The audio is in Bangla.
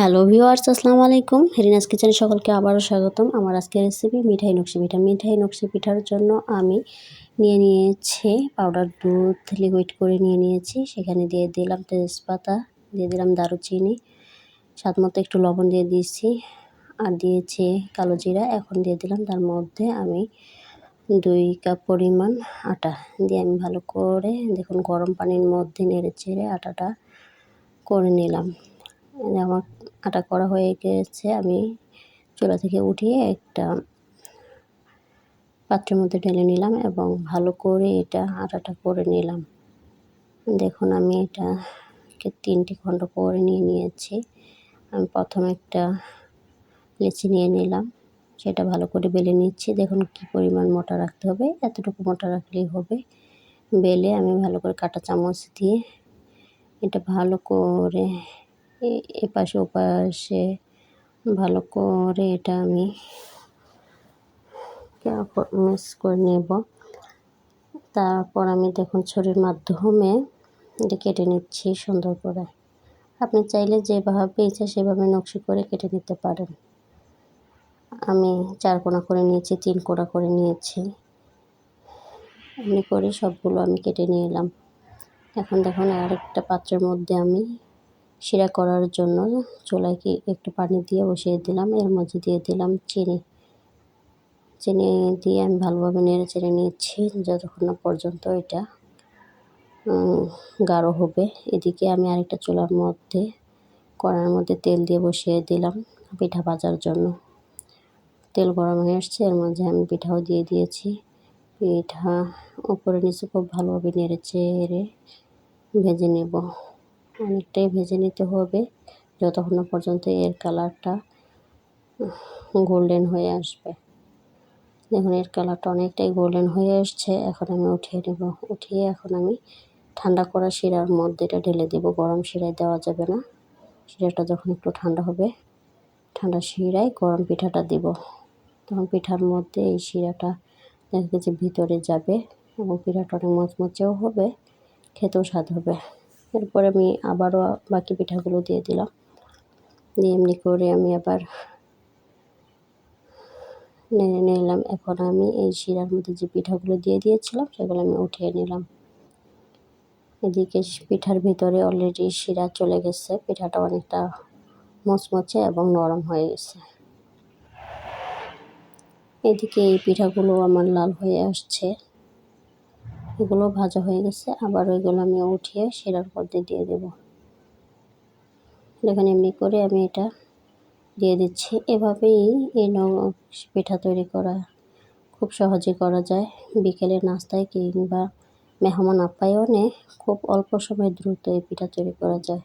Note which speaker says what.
Speaker 1: হ্যালো ভিউয়ার্স, আসসালামু আলাইকুম। হেরিনাস কিচেন সকলকে আবারও স্বাগতম। আমার আজকের রেসিপি মিঠাই নকশি পিঠা। মিঠাই নকশি পিঠার জন্য আমি নিয়ে নিয়েছি পাউডার দুধ লিকুইড করে নিয়ে নিয়েছি। সেখানে দিয়ে দিলাম তেজপাতা, দিয়ে দিলাম দারুচিনি, স্বাদ মতো একটু লবণ দিয়ে দিয়েছি আর দিয়েছি কালো জিরা। এখন দিয়ে দিলাম তার মধ্যে আমি দুই কাপ পরিমাণ আটা। দিয়ে আমি ভালো করে দেখুন গরম পানির মধ্যে নেড়ে চেড়ে আটাটা করে নিলাম। আমার আটা করা হয়ে গেছে। আমি চুলা থেকে উঠিয়ে একটা পাত্রের মধ্যে ঢেলে নিলাম এবং ভালো করে এটা আটাটা করে নিলাম। দেখুন, আমি এটাকে তিনটি খণ্ড করে নিয়ে নিয়েছি। আমি প্রথম একটা লেচি নিয়ে নিলাম, সেটা ভালো করে বেলে নিচ্ছি। দেখুন, কি পরিমাণ মোটা রাখতে হবে, এতটুকু মোটা রাখলেই হবে। বেলে আমি ভালো করে কাটা চামচ দিয়ে এটা ভালো করে এপাশে ওপাশে ভালো করে এটা আমি মিক্স করে নেব। তারপর আমি দেখুন ছুরির মাধ্যমে এটা কেটে নিচ্ছি সুন্দর করে। আপনি চাইলে যেভাবে ইচ্ছা সেভাবে নকশি করে কেটে নিতে পারেন। আমি চার কোনা করে নিয়েছি, তিন কোনা করে নিয়েছি। এমনি করে সবগুলো আমি কেটে নিয়ে এলাম। এখন দেখুন আরেকটা পাত্রের মধ্যে আমি শিরা করার জন্য চুলায় একটু পানি দিয়ে বসিয়ে দিলাম। এর মধ্যে দিয়ে দিলাম চিনি। চিনি দিয়ে আমি ভালোভাবে নেড়ে চেড়ে নিচ্ছি, যতক্ষণ না পর্যন্ত এটা গাঢ় হবে। এদিকে আমি আরেকটা চুলার মধ্যে কড়ার মধ্যে তেল দিয়ে বসিয়ে দিলাম পিঠা ভাজার জন্য। তেল গরম হয়ে আসছে, এর মধ্যে আমি পিঠাও দিয়ে দিয়েছি। পিঠা উপরে নিচে খুব ভালোভাবে নেড়ে চেড়ে ভেজে নেব। অনেকটাই ভেজে নিতে হবে। যতক্ষণ পর্যন্ত এর কালারটা গোল্ডেন হয়ে আসবে। দেখুন, এর কালারটা অনেকটাই গোল্ডেন হয়ে আসছে এখন আমি উঠিয়ে নেব। উঠিয়ে এখন আমি ঠান্ডা করা শিরার মধ্যে এটা ঢেলে দেব। গরম শিরায় দেওয়া যাবে না। শিরাটা যখন একটু ঠান্ডা হবে, ঠান্ডা শিরায় গরম পিঠাটা দিব। তখন পিঠার মধ্যে এই শিরাটা দেখা গেছে ভিতরে যাবে এবং পিঠাটা অনেক মচমচেও হবে, খেতেও স্বাদ হবে। এরপর আমি আবারও বাকি পিঠাগুলো দিয়ে দিলাম। দিয়ে এমনি করে আমি আবার নেড়ে নিলাম। এখন আমি এই শিরার মধ্যে যে পিঠাগুলো দিয়ে দিয়েছিলাম, সেগুলো আমি উঠিয়ে নিলাম। এদিকে পিঠার ভিতরে অলরেডি শিরা চলে গেছে। পিঠাটা অনেকটা মচমচে এবং নরম হয়ে গেছে। এদিকে এই পিঠাগুলো আমার লাল হয়ে আসছে। এগুলো ভাজা হয়ে গেছে, আবার ওইগুলো আমি উঠিয়ে শিরার মধ্যে দিয়ে দেব। দেখেন, এমনি করে আমি এটা দিয়ে দিচ্ছি। এভাবেই এই পিঠা তৈরি করা খুব সহজে করা যায়। বিকেলে নাস্তায় কিংবা মেহমান আপ্যায়নে খুব অল্প সময় দ্রুত এই পিঠা তৈরি করা যায়।